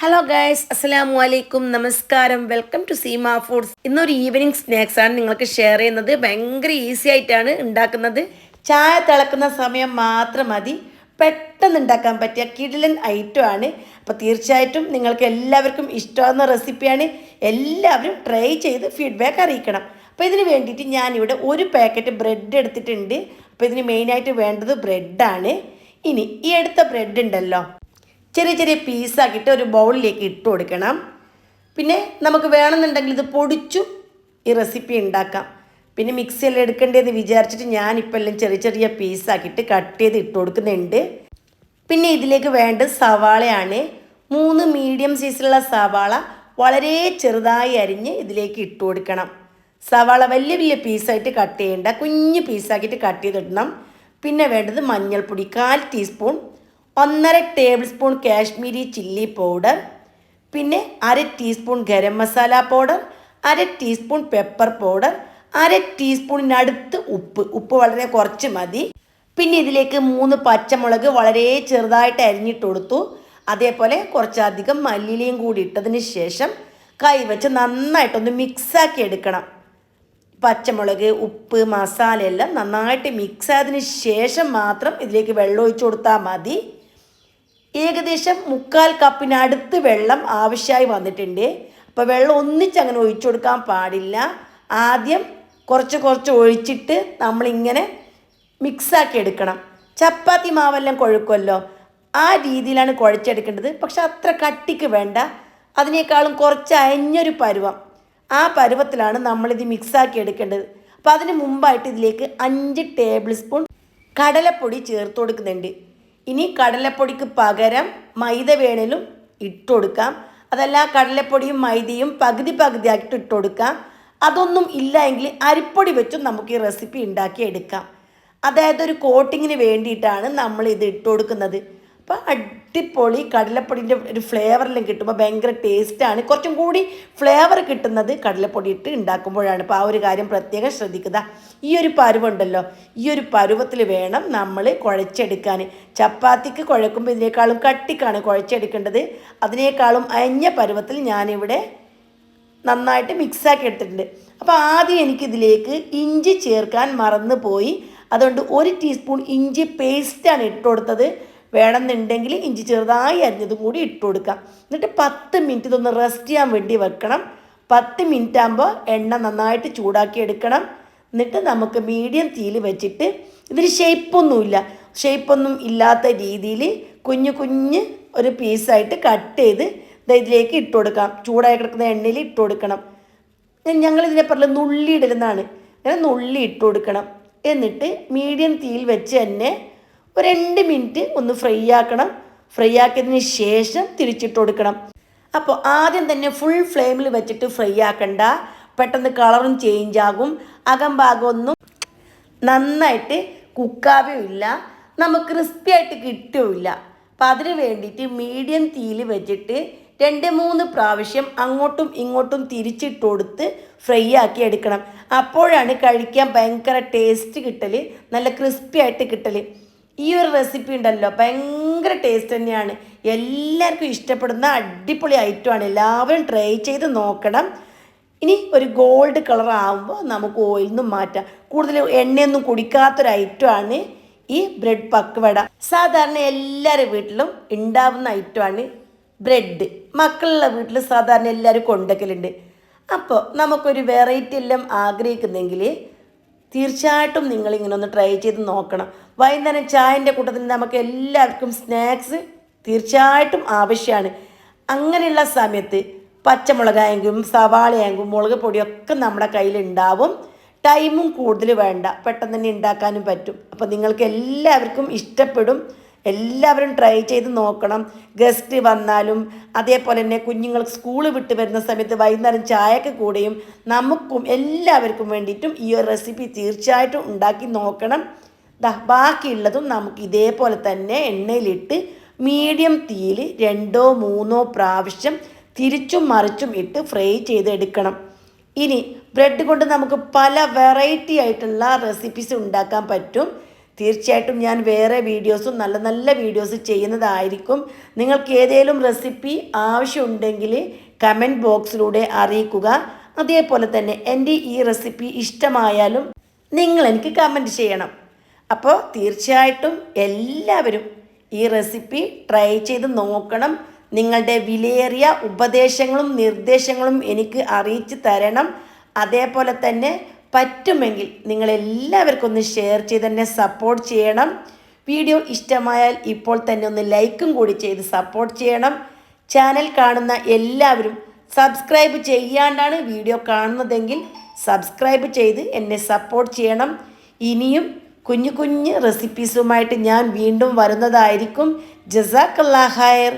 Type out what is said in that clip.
Hello guys അസ്സലാമു അലൈക്കും നമസ്കാരം വെൽക്കം ടു സീമ ഫുഡ്സ് ഇന്നൊരു ഈവനിങ് സ്നാക്സ് ആണ് നിങ്ങൾക്ക് ഷെയർ ചെയ്യുന്നത്. ഭയങ്കര ഈസി ആയിട്ടാണ് ഉണ്ടാക്കുന്നത്. ചായ തിളക്കുന്ന സമയം മാത്രം മതി. പെട്ടെന്ന് ഉണ്ടാക്കാൻ പറ്റിയ കിടിലൻ ഐറ്റം ആണ്. അപ്പോൾ തീർച്ചയായിട്ടും നിങ്ങൾക്ക് എല്ലാവർക്കും ഇഷ്ടമാകുന്ന റെസിപ്പിയാണ് എല്ലാവരും ട്രൈ ചെയ്ത് ഫീഡ്ബാക്ക് അറിയിക്കണം. അപ്പോൾ ഇതിന് വേണ്ടിയിട്ട് ഞാനിവിടെ ഒരു പാക്കറ്റ് ബ്രെഡ് എടുത്തിട്ടുണ്ട്. അപ്പോൾ ഇതിന് മെയിനായിട്ട് വേണ്ടത് ബ്രെഡാണ് ഇനി ഈ എടുത്ത ബ്രെഡ് ഉണ്ടല്ലോ. ചെറിയ ചെറിയ പീസാക്കിയിട്ട് ഒരു ബൗളിലേക്ക് ഇട്ട് കൊടുക്കണം. പിന്നെ നമുക്ക് വേണമെന്നുണ്ടെങ്കിൽ ഇത് പൊടിച്ചു ഈ റെസിപ്പി ഉണ്ടാക്കാം. പിന്നെ മിക്സിയെല്ലാം എടുക്കേണ്ടതെന്ന് വിചാരിച്ചിട്ട് ഞാനിപ്പോൾ എല്ലാം ചെറിയ ചെറിയ പീസാക്കിയിട്ട് കട്ട് ചെയ്ത് ഇട്ട് കൊടുക്കുന്നുണ്ട്. പിന്നെ ഇതിലേക്ക് വേണ്ട സവാളയാണ് മൂന്ന് മീഡിയം സൈസിലുള്ള സവാള വളരെ ചെറുതായി അരിഞ്ഞ് ഇതിലേക്ക് ഇട്ട് കൊടുക്കണം. സവാള വലിയ വലിയ പീസായിട്ട് കട്ട് ചെയ്യേണ്ട. കുഞ്ഞ് പീസാക്കിയിട്ട് കട്ട് ചെയ്തിടണം. പിന്നെ വേണ്ടത് മഞ്ഞൾപ്പൊടി കാൽ ടീസ്പൂൺ ഒന്നര table spoon Kashmiri chilli powder പിന്നെ അര ടീസ്പൂൺ ഗരം മസാല പൗഡർ അര ടീസ്പൂൺ പെപ്പർ പൗഡർ അര ടീസ്പൂണിനടുത്ത് ഉപ്പ്. ഉപ്പ് വളരെ കുറച്ച് മതി. പിന്നെ ഇതിലേക്ക് മൂന്ന് പച്ചമുളക് വളരെ ചെറുതായിട്ട് അരിഞ്ഞിട്ട് കൊടുത്തു. അതേപോലെ കുറച്ചധികം മല്ലിയിലയും കൂടി ഇട്ടതിന് ശേഷം കൈവച്ച് നന്നായിട്ടൊന്ന് മിക്സാക്കി എടുക്കണം. പച്ചമുളക് ഉപ്പ് മസാല എല്ലാം നന്നായിട്ട് മിക്സ് ആയതിനു ശേഷം മാത്രം ഇതിലേക്ക് വെള്ളം ഒഴിച്ചു കൊടുത്താൽ മതി. ഏകദേശം മുക്കാൽ കപ്പിനടുത്ത് വെള്ളം ആവശ്യമായി വന്നിട്ടുണ്ട്. അപ്പോൾ വെള്ളം ഒന്നിച്ച് അങ്ങനെ ഒഴിച്ചു കൊടുക്കാൻ പാടില്ല. ആദ്യം കുറച്ച് കുറച്ച് ഒഴിച്ചിട്ട് നമ്മളിങ്ങനെ മിക്സാക്കി എടുക്കണം. ചപ്പാത്തി മാവെല്ലാം കുഴക്കുമല്ലോ? ആ രീതിയിലാണ് കുഴച്ചെടുക്കേണ്ടത്. പക്ഷെ അത്ര കട്ടിക്ക് വേണ്ട. അതിനേക്കാളും കുറച്ച് അയഞ്ഞൊരു പരുവം. ആ പരുവത്തിലാണ് നമ്മളിത് മിക്സാക്കി എടുക്കേണ്ടത്. അപ്പോൾ അതിന് മുമ്പായിട്ട് ഇതിലേക്ക് അഞ്ച് ടേബിൾ സ്പൂൺ കടലപ്പൊടി ചേർത്ത് കൊടുക്കുന്നുണ്ട്. ഇനി കടലപ്പൊടിക്ക് പകരം മൈദ വേണേലും ഇട്ടുകൊടുക്കാം അതല്ല കടലപ്പൊടിയും മൈദയും പകുതി പകുതിയാക്കിയിട്ട് ഇട്ടുകൊടുക്കാം അതൊന്നും ഇല്ല എങ്കിൽ അരിപ്പൊടി വെച്ചും നമുക്ക് ഈ റെസിപ്പി ഉണ്ടാക്കി എടുക്കാം അതായത് ഒരു കോട്ടിങ്ങിന് വേണ്ടിയിട്ടാണ് നമ്മൾ ഇത് ഇട്ട് കൊടുക്കുന്നത് അപ്പോൾ അടിപൊളി കടലപ്പൊടിന്റെ ഒരു ഫ്ലേവറിലും കിട്ടുമ്പോൾ ഭയങ്കര ടേസ്റ്റാണ് കുറച്ചും കൂടി ഫ്ലേവർ കിട്ടുന്നത് കടലപ്പൊടി ഇട്ട് ഉണ്ടാക്കുമ്പോഴാണ് അപ്പോൾ ആ ഒരു കാര്യം പ്രത്യേകം ശ്രദ്ധിക്കുക. ഈ ഒരു പരുവുണ്ടല്ലോ ഈ ഒരു പരുവത്തിൽ വേണം നമ്മൾ കുഴച്ചെടുക്കാൻ. ചപ്പാത്തിക്ക് കുഴക്കുമ്പോൾ ഇതിനേക്കാളും കട്ടിക്കാണ് കുഴച്ചെടുക്കേണ്ടത്. അതിനേക്കാളും അയഞ്ഞ പരുവത്തിൽ ഞാനിവിടെ നന്നായിട്ട് മിക്സാക്കി എടുത്തിട്ടുണ്ട്. അപ്പോൾ ആദ്യം എനിക്കിതിലേക്ക് ഇഞ്ചി ചേർക്കാൻ മറന്നു പോയി അതുകൊണ്ട് ഒരു ടീസ്പൂൺ ഇഞ്ചി പേസ്റ്റാണ് ഇട്ട് കൊടുത്തത്. വേണമെന്നുണ്ടെങ്കിൽ ഇഞ്ചി ചെറുതായി അരിഞ്ഞതും കൂടി ഇട്ട് കൊടുക്കാം. എന്നിട്ട് പത്ത് മിനിറ്റ് ഇതൊന്ന് റെസ്റ്റ് ചെയ്യാൻ വേണ്ടി വെക്കണം. പത്ത് മിനിറ്റ് ആകുമ്പോൾ എണ്ണ നന്നായിട്ട് ചൂടാക്കി എടുക്കണം. എന്നിട്ട് നമുക്ക് മീഡിയം തീയിൽ വെച്ചിട്ട് ഇതിന് ഷേപ്പൊന്നുമില്ല. ഷേപ്പൊന്നും ഇല്ലാത്ത രീതിയിൽ കുഞ്ഞു കുഞ്ഞ് ഒരു പീസായിട്ട് കട്ട് ചെയ്ത് ഇതിലേക്ക് ഇട്ട് കൊടുക്കാം. ചൂടായി കിടക്കുന്ന എണ്ണയിൽ ഇട്ട് കൊടുക്കണം. ഞങ്ങൾ ഇതിനെ പറഞ്ഞ നുള്ളി ഇടലെന്നാണ് അങ്ങനെ നുള്ളി ഇട്ട് കൊടുക്കണം. എന്നിട്ട് മീഡിയം തീയിൽ വെച്ച് തന്നെ ഒരു രണ്ട് മിനിറ്റ് ഒന്ന് ഫ്രൈ ആക്കണം. ഫ്രൈ ആക്കിയതിന് ശേഷം തിരിച്ചിട്ട് കൊടുക്കണം. അപ്പോൾ ആദ്യം തന്നെ ഫുൾ ഫ്ലെയിമിൽ വെച്ചിട്ട് ഫ്രൈ ആക്കണ്ട. പെട്ടെന്ന് കളറും ചേഞ്ച് ആകും. അകംഭാഗമൊന്നും നന്നായിട്ട് കുക്കാവുമില്ല നമുക്ക് ക്രിസ്പി ആയിട്ട് കിട്ടുമില്ല അപ്പം അതിന് വേണ്ടിയിട്ട് മീഡിയം തീയിൽ വെച്ചിട്ട് രണ്ട് മൂന്ന് പ്രാവശ്യം അങ്ങോട്ടും ഇങ്ങോട്ടും തിരിച്ചിട്ട് കൊടുത്ത് ഫ്രൈ ആക്കി എടുക്കണം. അപ്പോഴാണ് കഴിക്കാൻ ഭയങ്കര ടേസ്റ്റ് കിട്ടൽ നല്ല ക്രിസ്പി ആയിട്ട് കിട്ടൽ ഈ ഒരു റെസിപ്പി ഉണ്ടല്ലോ ഭയങ്കര ടേസ്റ്റ് തന്നെയാണ്. എല്ലാവർക്കും ഇഷ്ടപ്പെടുന്ന അടിപൊളി ഐറ്റമാണ് എല്ലാവരും ട്രൈ ചെയ്ത് നോക്കണം. ഇനി ഒരു ഗോൾഡ് കളർ ആകുമ്പോൾ നമുക്ക് ഓയിൽ നിന്നും മാറ്റാം. കൂടുതൽ എണ്ണയൊന്നും കുടിക്കാത്തൊരു ഐറ്റമാണ് ഈ ബ്രെഡ് പക്വട. സാധാരണ എല്ലാവരുടെ വീട്ടിലും ഉണ്ടാവുന്ന ഐറ്റമാണ് ബ്രെഡ് മക്കളുള്ള വീട്ടിൽ സാധാരണ എല്ലാവരും കൊണ്ടക്കലുണ്ട്. അപ്പോൾ നമുക്കൊരു വെറൈറ്റി എല്ലാം ആഗ്രഹിക്കുന്നെങ്കിൽ തീർച്ചയായിട്ടും നിങ്ങളിങ്ങനെ ഒന്ന് ട്രൈ ചെയ്ത് നോക്കണം. വൈകുന്നേരം ചായന്റെ കൂട്ടത്തിൽ നമുക്ക് എല്ലാവർക്കും സ്നാക്സ് തീർച്ചയായിട്ടും ആവശ്യമാണ് അങ്ങനെയുള്ള സമയത്ത് പച്ചമുളകായെങ്കിലും സവാളയായെങ്കിലും മുളക് പൊടിയൊക്കെ നമ്മുടെ കയ്യിലുണ്ടാവും. ടൈമും കൂടുതൽ വേണ്ട. പെട്ടെന്ന് തന്നെ ഉണ്ടാക്കാനും പറ്റും. അപ്പോൾ നിങ്ങൾക്ക് എല്ലാവർക്കും ഇഷ്ടപ്പെടും. എല്ലാവരും ട്രൈ ചെയ്ത് നോക്കണം. ഗസ്റ്റ് വന്നാലും അതേപോലെ തന്നെ കുഞ്ഞുങ്ങൾ സ്കൂൾ വിട്ട് വരുന്ന സമയത്ത് വൈകുന്നേരം ചായക്ക് കൂടെയും നമുക്കും എല്ലാവർക്കും വേണ്ടിയിട്ടും ഈ ഒരു റെസിപ്പി തീർച്ചയായിട്ടും ഉണ്ടാക്കി നോക്കണം. ദാ ബാക്കിയുള്ളതും നമുക്ക് ഇതേപോലെ തന്നെ എണ്ണയിലിട്ട് മീഡിയം തീയിൽ രണ്ടോ മൂന്നോ പ്രാവശ്യം തിരിച്ചും മറിച്ചും ഇട്ട് ഫ്രൈ ചെയ്തെടുക്കണം. ഇനി ബ്രെഡ് കൊണ്ട് നമുക്ക് പല വെറൈറ്റി ആയിട്ടുള്ള റെസിപ്പീസ് ഉണ്ടാക്കാൻ പറ്റും. തീർച്ചയായിട്ടും ഞാൻ വേറെ വീഡിയോസും നല്ല നല്ല വീഡിയോസ് ചെയ്യുന്നതായിരിക്കും. നിങ്ങൾക്ക് ഏതെങ്കിലും റെസിപ്പി ആവശ്യമുണ്ടെങ്കിൽ കമന്റ് ബോക്സിലൂടെ അറിയിക്കുക. അതേപോലെ തന്നെ എന്റെ ഈ റെസിപ്പി ഇഷ്ടമായാലും നിങ്ങൾ എനിക്ക് കമന്റ് ചെയ്യണം. അപ്പോൾ തീർച്ചയായിട്ടും എല്ലാവരും ഈ റെസിപ്പി ട്രൈ ചെയ്ത് നോക്കണം. നിങ്ങളുടെ വിലയേറിയ ഉപദേശങ്ങളും നിർദ്ദേശങ്ങളും എനിക്ക് അറിയിച്ച് തരണം. അതേപോലെ തന്നെ പറ്റുമെങ്കിൽ നിങ്ങൾ എല്ലാവർക്കും ഒന്ന് ഷെയർ ചെയ്ത് തന്നെ സപ്പോർട്ട് ചെയ്യണം. വീഡിയോ ഇഷ്ടമായാൽ ഇപ്പോൾ തന്നെ ഒന്ന് ലൈക്കും കൂടി ചെയ്ത് സപ്പോർട്ട് ചെയ്യണം. ചാനൽ കാണുന്ന എല്ലാവരും സബ്സ്ക്രൈബ് ചെയ്യാണ്ടാണ് വീഡിയോ കാണുന്നതെങ്കിൽ സബ്സ്ക്രൈബ് ചെയ്ത് എന്നെ സപ്പോർട്ട് ചെയ്യണം. ഇനിയും കുഞ്ഞു കുഞ്ഞു റെസിപ്പീസുമായിട്ട് ഞാൻ വീണ്ടും വരുന്നതായിരിക്കും. ജസാക്കല്ലാ ഹയർ